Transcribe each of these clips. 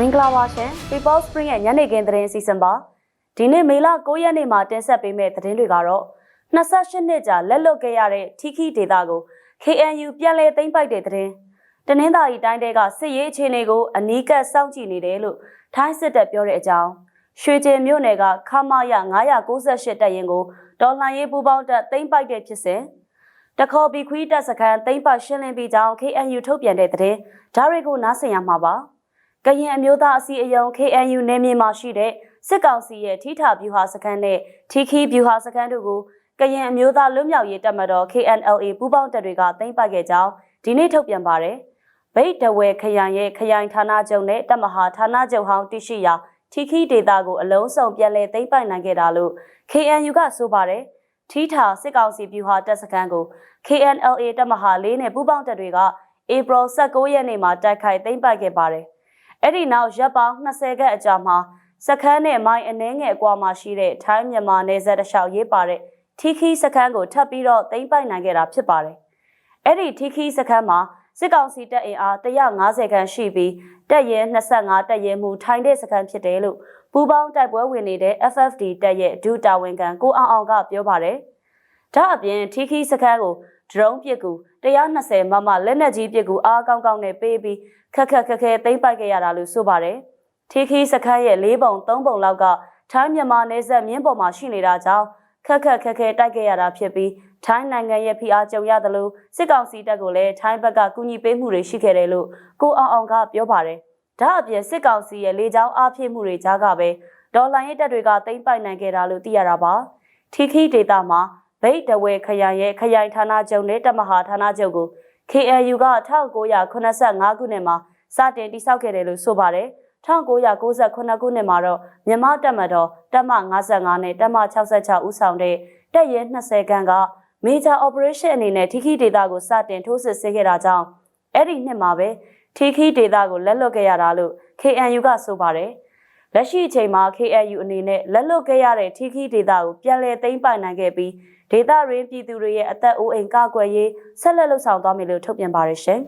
မင်္ဂလာပါရှင် People Spring ရဲ့ညနေခင်းသတင်းအစီအစဉ်ပါဒီနေ့မေလ9ရက်နေ့မှာတင်ဆက်ပေးမယ့်သတင်းတွေကတော့28နှစ်ကြာလက်လွတ်ခဲ့ရတဲ့ထီခီဒေတာကို KNU ပြန်လည်သိမ်းပိုက်တဲ့သတင်းတနင်္သာရီတိုင်းတဲကစစ်ရေးအခြေအနေကိုအနီးကပ်စောင့်ကြည့်နေတယ်လို့ထိုင်းစစ်တပ်ပြောတဲ့အကြောင်းရွှေကျင်မြို့နယ်ကခမာယ998တပ်ရင်ကိုဒေါ်လှန်ရေးပူးပေါင်းတပ်သိမ်းပိုက်တဲ့ဖြစ်စဉ်တခေါ်ဘီခွီးတပ်စခန်းသိမ်းပိုက်ရှင်းလင်းပြီးကြောင်း KNU ထုတ်ပြန်တဲ့သတင်းဒါတွေကိုနားဆင်ရမှာပါ ကရင်အမျိုးသားအစည်းအရုံး KNU နယ်မြေမှာရှိတဲ့စစ်ကောင်စီရဲ့ထိထဗျူဟာစခန်းနဲ့ထီခီဗျူဟာစခန်းတို့ကိုကရင်အမျိုးသားလွတ်မြောက်ရေးတပ်မတော် KNLA ပူးပေါင်းတပ်တွေကသိမ်းပိုက်ခဲ့ကြောင်းဒီနေ့ထုတ်ပြန်ပါတယ်။ဗိတ်တဝဲခရိုင်ရဲ့ခရိုင်ဌာနချုပ်နဲ့တပ်မဟာဌာနချုပ်ဟောင်းတရှိရာထီခီဒေတာကိုအလုံးစုံပြန်လည်သိမ်းပိုက်နိုင်ခဲ့တာလို့ KNU ကဆိုပါတယ်။ထီထာစစ်ကောင်စီဗျူဟာတပ်စခန်းကို KNLA တပ်မဟာ၄နဲ့ပူးပေါင်းတပ်တွေကဧပြီ16ရက်နေ့မှာတိုက်ခိုက်သိမ်းပိုက်ခဲ့ပါတယ်။ အဲ့ဒီနောက်ရပ်ပေါင်း20ခန့်အကြာမှာစခန်းနဲ့မိုင်းအနှဲငယ်အကွာမှာရှိတဲ့ထိုင်းမြန်မာနယ်စပ်တစ်လျှောက်ရေးပါတဲ့ထီခီစခန်းကိုထပ်ပြီးတော့သိမ်းပိုက်နိုင်ခဲ့တာဖြစ်ပါတယ်။အဲ့ဒီထီခီစခန်းမှာစစ်ကောင်စီတပ်အင်အား150ခန်းရှိပြီးတပ်ရဲ25တပ်ရဲမှုထိုင်းတဲ့စခန်းဖြစ်တယ်လို့ပူးပေါင်းတိုက်ပွဲဝင်နေတဲ့ FFD တပ်ရဲ့ဒုတာဝန်ခံကိုအောင်အောင်ကပြောပါတယ်။ဒါအပြင်ထီခီစခန်းကို ဒရုန်းပစ်ကူ120မမလက်နက်ကြီးပစ်ကူအားကောင်းကောင်းနဲ့ပေးပြီးခက်ခက်ခက်ခဲသိမ့်ပိုက်ခဲ့ရတာလို့ဆိုပါတယ်။ထီခီစခန်းရဲ့၄ပုံ၃ပုံလောက်ကထိုင်းမြန်မာနယ်စပ်မြင်းပေါ်မှာရှိနေတာကြောင့်ခက်ခက်ခက်ခဲတိုက်ခဲ့ရတာဖြစ်ပြီးထိုင်းနိုင်ငံရဲ့ဖိအားကြုံရတယ်လို့စစ်ကောင်စီတပ်ကလည်းထိုင်းဘက်ကကူညီပေးမှုတွေရှိခဲ့တယ်လို့ကိုအောင်အောင်ကပြောပါတယ်။ဒါအပြင်စစ်ကောင်စီရဲ့လေကြောင်းအားဖြည့်မှုတွေကြားကပဲဒေါ်လာရေးတပ်တွေကသိမ့်ပိုက်နိုင်ခဲ့တာလို့သိရတာပါ။ထီခီဒေတာမှာ ဗိတ်တဝဲခရိုင်ရဲ့ခရိုင်ဌာနချုပ်နဲ့တပ်မဟာဌာနချုပ်ကို KNU က1985ခုနှစ်မှာစတင်တည်ဆောက်ခဲ့တယ်လို့ဆိုပါတယ်1998ခုနှစ်မှာတော့မြန်မာတပ်မတော်တပ်မ55နဲ့တပ်မ66ဦးဆောင်တဲ့တပ်ရဲ20ခန်းက Major Operation အနေနဲ့ထီခီဒေတာကိုစတင်ထိုးစစ်ဆင်ခဲ့တာကြောင့်အဲ့ဒီနှစ်မှာပဲထီခီဒေတာကိုလက်လွတ်ခဲ့ရတာလို့ KNU ကဆိုပါတယ် လက်ရှိအချိန်မှာ KNU အနေနဲ့လက်လွတ်ခဲ့ရတဲ့ထီခီဒေတာကိုပြန်လည်သိမ်းပိုက်နိုင်ခဲ့ပြီးဒေတာရင်းပြည်သူတွေရဲ့အသက်အိုးအိမ်ကာကွယ်ရေးဆက်လက်လှုပ်ဆောင်သွားမယ်လို့ထုတ်ပြန်ပါတယ်ရှင်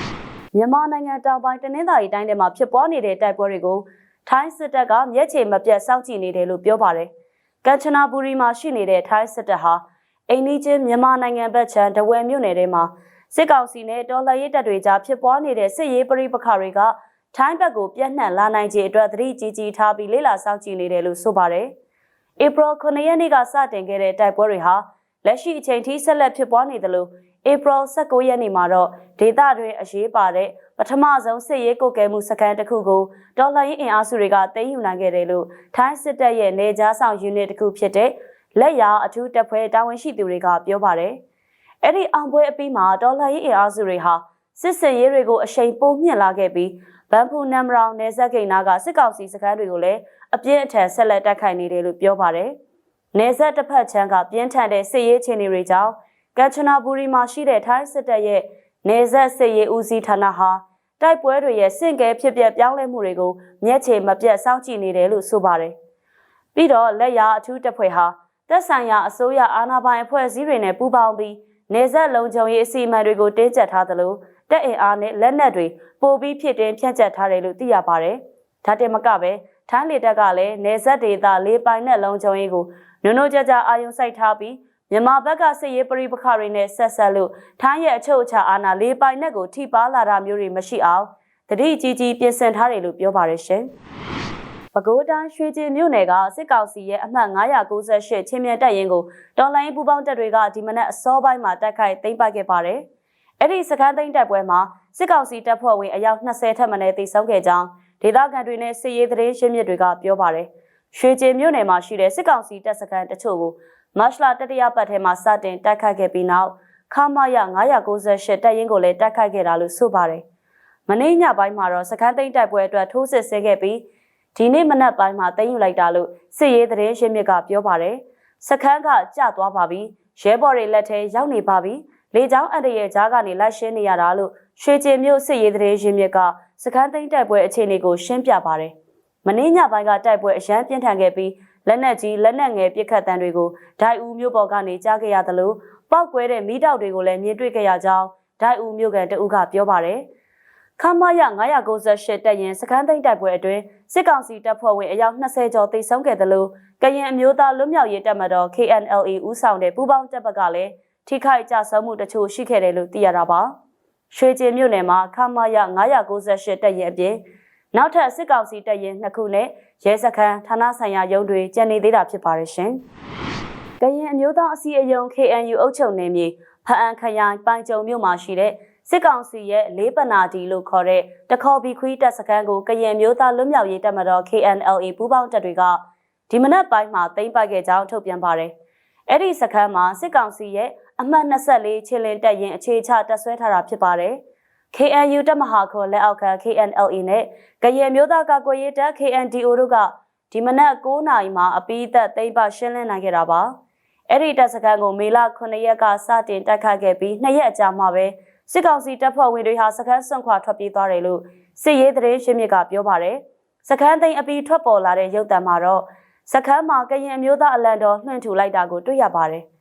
။မြန်မာနိုင်ငံတောင်ပိုင်းတနင်္သာရီတိုင်းထဲမှာဖြစ်ပွားနေတဲ့တိုက်ပွဲတွေကိုထိုင်းစစ်တပ်ကမျက်ခြေမပြတ်စောင့်ကြည့်နေတယ်လို့ပြောပါတယ်။ကမ်ချနာဘူရီမှာရှိနေတဲ့ထိုင်းစစ်တပ်ဟာအိန္ဒိချင်းမြန်မာနိုင်ငံဘက်ခြမ်းဒဝယ်မြို့နယ်ထဲမှာစစ်ကောင်စီနဲ့တော်လှန်ရေးတပ်တွေကြားဖြစ်ပွားနေတဲ့စစ်ရေးပဋိပက္ခတွေက ထိုင်းဘက်ကိုပြန့်နှံ့လာနိုင်ခြေအတွက်သတိကြီးကြီးထားပြီးလေ့လာစောင့်ကြည့်နေတယ်လို့ဆိုပါတယ်။ဧပြီ9ရက်နေ့ကစတင်ခဲ့တဲ့တိုက်ပွဲတွေဟာလက်ရှိအချိန်ထိဆက်လက်ဖြစ်ပွားနေသလိုဧပြီ19ရက်နေ့မှာတော့ဒေသတွင်းအရေးပါတဲ့ပထမဆုံးစစ်ရေးကုတ်ကဲမှုစခန်းတစ်ခုကိုဒေါ်လာရေးအင်အားစုတွေကသိမ်းယူနိုင်ခဲ့တယ်လို့ထိုင်းစစ်တပ်ရဲ့နေကြားဆောင်ယူနစ်တစ်ခုဖြစ်တဲ့လက်ရအထူးတပ်ဖွဲ့တာဝန်ရှိသူတွေကပြောပါတယ်။အဲ့ဒီအောင်ပွဲအပြီးမှာဒေါ်လာရေးအင်အားစုတွေဟာစစ်စင်ရေးတွေကိုအရှိန်ပိုမြင့်လာခဲ့ပြီး ဗန်ဖူနမ်ရောင်နယ်စပ်ဂိတ်နာကစစ်ကောင်စီစခန်းတွေကိုလည်းအပြင်းအထန်ဆက်လက်တိုက်ခိုက်နေတယ်လို့ပြောပါတယ်။နယ်စပ်တစ်ဖက်ခြမ်းကပြင်းထန်တဲ့စစ်ရေးအခြေအနေတွေကြောင့်ကမ်ချနာဘူရီမှာရှိတဲ့ထိုင်းစစ်တပ်ရဲ့နယ်စပ်စစ်ရေးဦးစီးဌာနဟာတိုက်ပွဲတွေရဲ့စင့်ကဲဖြစ်ပျက်ပြောင်းလဲမှုတွေကိုမျက်ခြေမပြတ်စောင့်ကြည့်နေတယ်လို့ဆိုပါတယ်။ပြီးတော့လက်ရအထူးတပ်ဖွဲ့ဟာသက်ဆိုင်ရာအစိုးရအာဏာပိုင်အဖွဲ့အစည်းတွေနဲ့ပူးပေါင်းပြီးနေဆက်လုံခြုံရေးအစီအမံတွေကိုတင်းကျပ်ထားသလို တက်အင်အားနဲ့လက်နက်တွေပိုပြီးဖြစ်တင်ဖြန့်ကျက်ထားတယ်လို့သိရပါတယ်။ဒါတင်မကပဲထိုင်းလေတပ်ကလည်းနေဆက်ဒေသလေးပိုင်နဲ့လုံခြုံရေးကိုနုံနုံကြကြအာယုံစိုက်ထားပြီးမြန်မာဘက်ကစစ်ရေးပရိပခတွေနဲ့ဆက်ဆက်လို့ထိုင်းရဲ့အချုပ်အခြာအာဏာလေးပိုင်နဲ့ကိုထိပါလာတာမျိုးတွေမရှိအောင်တတိကြီးကြီးပြင်ဆင်ထားတယ်လို့ပြောပါရရှင်။ပဲခူးတိုင်းရွှေကျင်မြို့နယ်ကစစ်ကောင်စီရဲ့အမှတ်998ချင်းမြတ်တပ်ရင်ကိုတော်လိုင်းပူပေါင်းတပ်တွေကဒီမနက်အစောပိုင်းမှာတိုက်ခိုက်သိမ်းပိုက်ခဲ့ပါတယ်။ အဲ့ဒီစကန်းသိမ်းတပ်ပွဲမှာစစ်ကောင်စီတပ်ဖွဲ့ဝင်အယောက်20ထက်မနည်းတိစောက်ခဲ့ကြောင်းဒေသခံတွေနဲ့စစ်ရေးသတင်းရှင်းမြစ်တွေကပြောပါတယ်။ရွှေကျင်မြို့နယ်မှာရှိတဲ့စစ်ကောင်စီတပ်စခန်းတချို့ကိုမတ်လတတိယပတ်ထဲမှာစတင်တိုက်ခိုက်ခဲ့ပြီးနောက်ခမာယ998တပ်ရင်းကိုလည်းတိုက်ခိုက်ခဲ့တာလို့ဆိုပါတယ်။မနေ့ညပိုင်းမှာတော့စခန်းသိမ်းတိုက်ပွဲအတွက်ထိုးစစ်ဆင်ခဲ့ပြီးဒီနေ့မနက်ပိုင်းမှာသိမ်းယူလိုက်တာလို့စစ်ရေးသတင်းရှင်းမြစ်ကပြောပါတယ်။စခန်းကကျသွားပါပြီ။ရဲဘော်တွေလက်ထဲရောက်နေပါပြီ။ လေကြောင်းအန္တရာယ်ကြားကနေလိုက်ရှင်းနေရတာလို့ရွှေကျင်မြို့စစ်ရေးသတင်းရင်းမြစ်ကစခန်းသိမ်းတိုက်ပွဲအခြေအနေကိုရှင်းပြပါတယ်။မင်းညပိုင်းကတိုက်ပွဲအရန်ပြင်းထန်ခဲ့ပြီးလက်နက်ကြီးလက်နက်ငယ်ပစ်ခတ်တံတွေကိုဒိုင်ဦးမြို့ပေါ်ကနေကြားခဲ့ရသလိုပောက်ကွဲတဲ့မိတောက်တွေကိုလည်းမြင်တွေ့ခဲ့ရကြောင်းဒိုင်ဦးမြို့ကန်တအုပ်ကပြောပါတယ်။ခမာရ998တပ်ရင်စခန်းသိမ်းတိုက်ပွဲအတွင်းစစ်ကောင်စီတပ်ဖွဲ့ဝင်အယောက်20ကျော်သေဆုံးခဲ့တယ်လို့ကရင်အမျိုးသားလွတ်မြောက်ရေးတပ်မတော် KNLA ဦးဆောင်တဲ့ပူးပေါင်းတပ်ဘက်ကလည်း ထိခိုက်ကြဆုံးမှုတချို့ရှိခဲ့တယ်လို့သိရတာပါ။ရွှေကျင်မြို့နယ်မှာခမာရ998တပ်ရင်အပြင်နောက်ထပ်စစ်ကောင်စီတပ်ရင်နှစ်ခုနဲ့ရဲစခန်းဌာနဆိုင်ရာရုံးတွေကျန်နေသေးတာဖြစ်ပါရဲ့ရှင်။ကရင်အမျိုးသားအစည်းအရုံး KNU အုပ်ချုပ်နယ်မြေဖအံခရိုင်ပိုင်ကြုံမြို့မှာရှိတဲ့စစ်ကောင်စီရဲ့လေးပနာတီလို့ခေါ်တဲ့တခေါ်ဘီခွီးတပ်စခန်းကိုကရင်မျိုးသားလွတ်မြောက်ရေးတပ်မတော် KNLA ပူးပေါင်းတပ်တွေကဒီမနက်ပိုင်းမှာသိမ်းပိုက်ခဲ့ကြောင်းထုတ်ပြန်ပါတယ်။အဲ့ဒီစခန်းမှာစစ်ကောင်စီရဲ့ အမှတ်24ချင်းလင်းတပ်ရင်အခြေချတပ်ဆွဲထားတာဖြစ်ပါတယ်။ KNU တပ်မဟာခေါ်လက်အောက်ခံ KNLA နဲ့ကရင်မျိုးသားကာကွယ်ရေးတပ် KNDO တို့ကဒီမနက်9နာရီမှာအပီးသက်သိမ်းပရှင်းလင်းနိုင်ခဲ့တာပါ။အဲ့ဒီတပ်စခန်းကိုမေလ9ရက်ကစတင်တိုက်ခတ်ခဲ့ပြီး2ရက်အကြာမှာပဲစစ်ကောင်စီတပ်ဖွဲ့ဝင်တွေဟာစခန်းစွန့်ခွာထွက်ပြေးသွားတယ်လို့စစ်ရေးသတင်းရှင်းမြစ်ကပြောပါတယ်။စခန်းသိမ်းအပီထွက်ပေါ်လာတဲ့ရုပ်သံမှာတော့စခန်းမှာကရင်အမျိုးသားအလံတော်လွှင့်ထူလိုက်တာကိုတွေ့ရပါတယ်။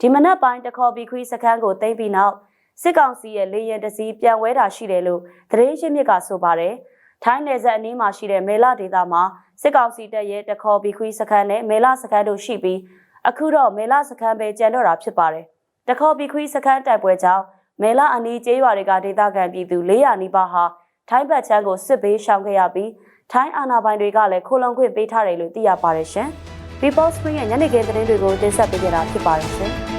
ဒီမနက်ပိုင်းတခေါ်ဘီခွီးစခန်းကိုသိမ်းပြီးနောက်စစ်ကောင်စီရဲ့လေရင်တစည်းပြန်ဝဲတာရှိတယ်လို့သတင်းရှင်းမြစ်ကဆိုပါတယ်။ထိုင်းနယ်စပ်အနီးမှာရှိတဲ့မေလဒေသမှာစစ်ကောင်စီတပ်ရဲ့တခေါ်ဘီခွီးစခန်းနဲ့မေလစခန်းတို့ရှိပြီးအခုတော့မေလစခန်းပဲကျန်တော့တာဖြစ်ပါတယ်။တခေါ်ဘီခွီးစခန်းတိုက်ပွဲကြောင့်မဲလာအနီးကျေးရွာတွေကဒေသခံပြည်သူ400နီးပါးဟာထိုင်းဘက်ချမ်းကိုစစ်ဘေးရှောင်ခဲ့ရပြီးထိုင်းအာဏာပိုင်တွေကလည်းခိုလုံခွင့်ပေးထားတယ်လို့သိရပါတယ်ရှင်။ People Spring ရဲ့ညနေခင်းသတင်းတွေကိုတင်ဆက်ပေးကြတာဖြစ်ပါတယ်ရှင်။